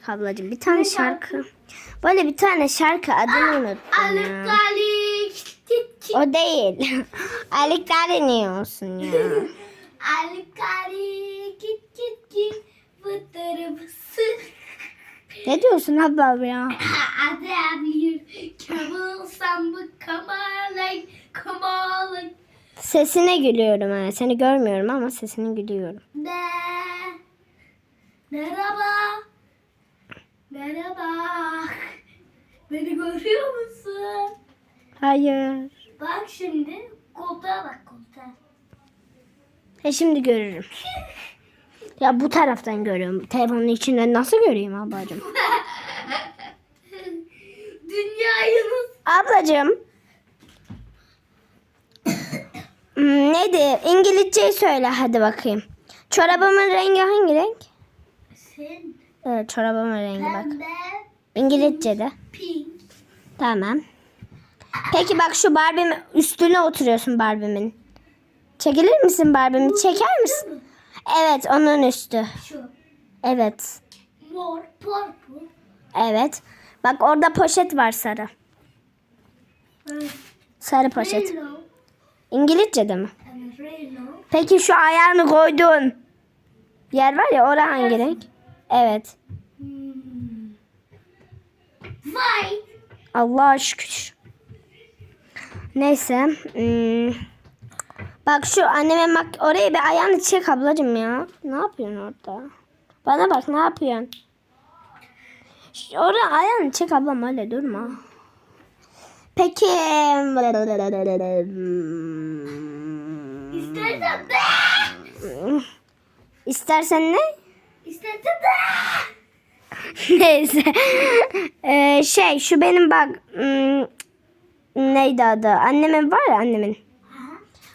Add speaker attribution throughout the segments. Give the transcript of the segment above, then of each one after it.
Speaker 1: Bak ablacığım bir tane şarkı. Böyle bir tane şarkı adını unuttum ya.
Speaker 2: Alıkalik. Kit kit.
Speaker 1: O değil. Alikler niye olsun ya?
Speaker 2: Alıkalik. Kit kit kit. Fıtırı fısır.
Speaker 1: Ne diyorsun abla ya?
Speaker 2: Adı on like come on like.
Speaker 1: Sesine gülüyorum ha. Seni görmüyorum ama sesine gülüyorum.
Speaker 2: Ne? Merhaba. Merhaba. Beni görüyor musun?
Speaker 1: Hayır.
Speaker 2: Bak şimdi koltuğa bak koltuğa.
Speaker 1: He şimdi görürüm. Ya bu taraftan görüyorum. Telefonun içinden nasıl göreyim ablacığım?
Speaker 2: Dünyayı nasıl?
Speaker 1: Ablacığım. Hmm, Neydi? İngilizceyi söyle hadi bakayım. Çorabımın rengi hangi renk?
Speaker 2: Sen
Speaker 1: Evet çorabımın rengi bak. İngilizce'de.
Speaker 2: pink.
Speaker 1: Tamam. Peki bak şu Barbie'min üstüne oturuyorsun Barbie'min. Çekilir misin Barbie'mi? Çeker misin? Evet onun üstü.
Speaker 2: Şu
Speaker 1: Evet.
Speaker 2: mor purple.
Speaker 1: Evet. Bak orada poşet var sarı. Sarı poşet.
Speaker 2: Yellow.
Speaker 1: İngilizce'de mi? Peki şu ayağını koyduğun yer var ya orası hangi renk? Evet.
Speaker 2: Hmm. White.
Speaker 1: Allah şükür. Neyse. hmm. Bak şu anneme bak oraya bir ayağını çek ablacığım ya. Ne yapıyorsun orada? Bana bak ne yapıyorsun? Şu- Oraya ayağını çek ablam öyle durma. Peki.
Speaker 2: İstersen de.
Speaker 1: İstersen ne?
Speaker 2: De.
Speaker 1: Neyse. Ee, şey şu benim bak hmm, neydi adı? Annemin var ya annemin.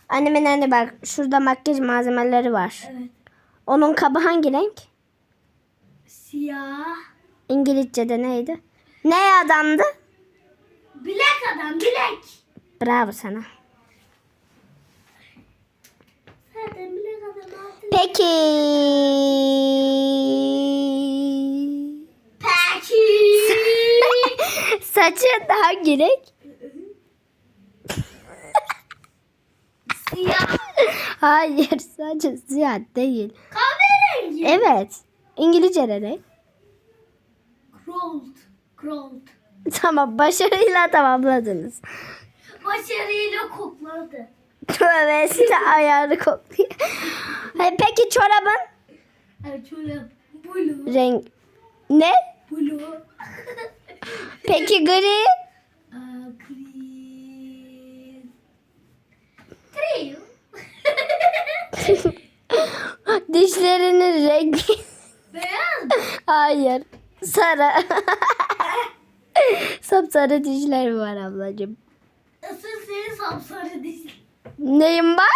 Speaker 1: Annemin anne bak şurada makyaj malzemeleri var.
Speaker 2: Evet.
Speaker 1: Onun kabı hangi renk?
Speaker 2: Siyah.
Speaker 1: İngilizce'de neydi? Ne adamdı?
Speaker 2: Bilek adam bilek.
Speaker 1: Bravo sana.
Speaker 2: Zaten bilek adam altı.
Speaker 1: Peki.
Speaker 2: Peki.
Speaker 1: Saçın hangi renk?
Speaker 2: Siyah.
Speaker 1: Hayır saçın siyah değil.
Speaker 2: Kahverengi.
Speaker 1: Evet. İngilizce'de renk.
Speaker 2: Gold. Gold.
Speaker 1: Tamam başarıyla tamamladınız.
Speaker 2: Başarıyla kokladı.
Speaker 1: Tövbe size ayağını kokluyor. Hayır, Peki çorabın
Speaker 2: Evet şöyle blue.
Speaker 1: renk ne? Peki gri? Dişlerinin rengi.
Speaker 2: Beyaz.
Speaker 1: Hayır. Sarı. Sapsarı dişler var ablacığım.
Speaker 2: Asıl senin sapsarı dişlerin.
Speaker 1: Neyim var?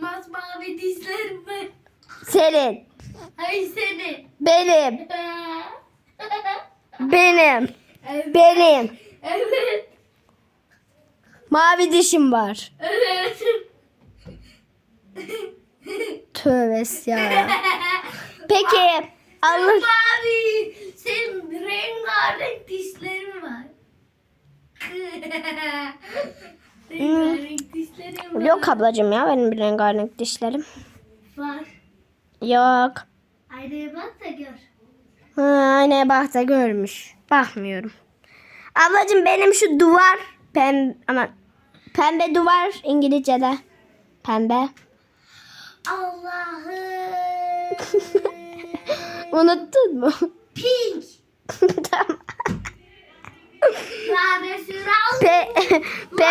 Speaker 2: Masmavi dişlerin var.
Speaker 1: Senin.
Speaker 2: Hayır senin.
Speaker 1: Benim. Benim.
Speaker 2: evet.
Speaker 1: Benim.
Speaker 2: Evet.
Speaker 1: Mavi dişim var.
Speaker 2: Evet.
Speaker 1: Tövbe ya. Peki. Allah.
Speaker 2: Mavi. Senin rengarenk dişlerin var. rengarenk dişlerin var.
Speaker 1: Yok ablacığım ya benim bir rengarenk dişlerim.
Speaker 2: Var.
Speaker 1: Yok.
Speaker 2: Aynaya bak da gör.
Speaker 1: Ha, bak da görmüş. Bakmıyorum. Ablacığım benim şu duvar pem ama pembe duvar İngilizce'de. Pembe.
Speaker 2: Allah'ım.
Speaker 1: Unuttun mu?
Speaker 2: Pink.
Speaker 1: tamam. Pe, pe,